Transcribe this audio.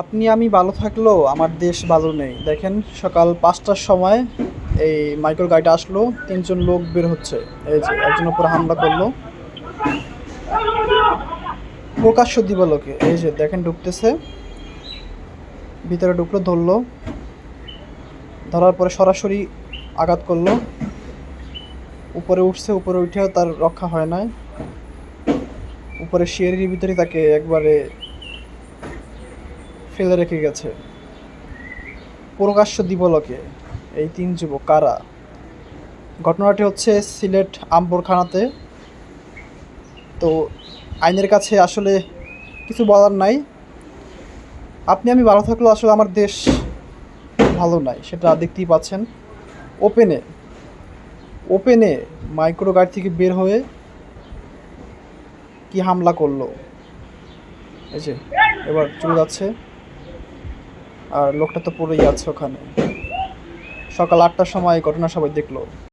আপনি, আমি ভালো থাকলেও আমার দেশ ভালো নেই। দেখেন, সকাল পাঁচটার সময় এই মাইক্রো গাড়িটা আসলো, তিনজন লোক বের হচ্ছে। এই যে, একজন উপর হামলা করল। প্রকাশ্য দিবালোকে, এই যে, দেখেন ঢুকতেছে। ভিতরে ঢুকলো, ধরলো। ধরার পরে সরাসরি আঘাত করল। উপরে উঠছে, উপরে উঠেও তার রক্ষা হয় নাই। উপরে শিয়ারির ভিতরে তাকে একবারে ফেলে রেখে গেছে। প্রকাশ্য দিবলকে এই তিন যুবক কারা? ঘটনাটি হচ্ছে সিলেট আম্বরখানাতে তো আইনের কাছে আসলে কিছু বলার নাই। আপনি আমি ভালো থাকলেও আসলে আমার দেশ ভালো নাই, সেটা দেখতেই পাচ্ছেন। ওপেনে ওপেনে মাইক্রো গাড়ি থেকে বের হয়ে কি হামলা করল? এই যে, এবার চলে যাচ্ছে। আর লোকটা তো পড়েই আছে ওখানে। সকাল আটটার সময় ঘটনা সবাই দেখল।